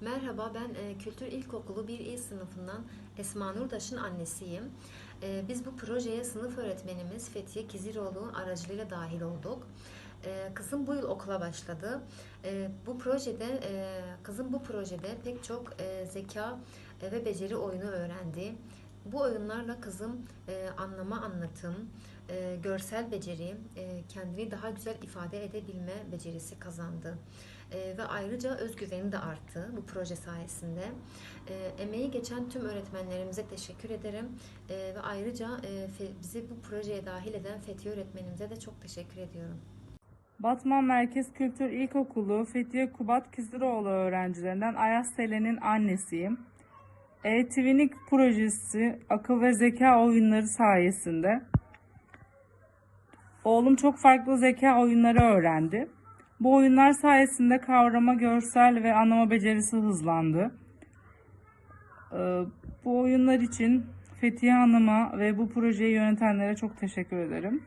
Merhaba, ben e, Kültür İlkokulu 1 İ sınıfından Esma Nurdaş'ın annesiyim. E, Biz bu projeye sınıf öğretmenimiz Fethiye Kiziroğlu aracılığıyla dahil olduk. E, Kızım bu yıl okula başladı. Bu projede, kızım bu projede pek çok zeka ve beceri oyunu öğrendi. Bu oyunlarla kızım e, anlama, anlatım, e, görsel beceri, e, kendini daha güzel ifade edebilme becerisi kazandı. E, ve ayrıca özgüveni de arttı bu proje sayesinde. E, emeği geçen tüm öğretmenlerimize teşekkür ederim. E, ve ayrıca e, bizi bu projeye dahil eden Fethiye öğretmenimize de çok teşekkür ediyorum. Batman Merkez Kültür İlkokulu Fethiye Kubat Kiziroğlu öğrencilerinden Ayaz Selen'in annesiyim. E-Twinik projesi akıl ve zeka oyunları sayesinde oğlum çok farklı zeka oyunları öğrendi. Bu oyunlar sayesinde kavrama, görsel ve anlama becerisi hızlandı. Ee, Bu oyunlar için Fethiye Hanım'a ve bu projeyi yönetenlere çok teşekkür ederim.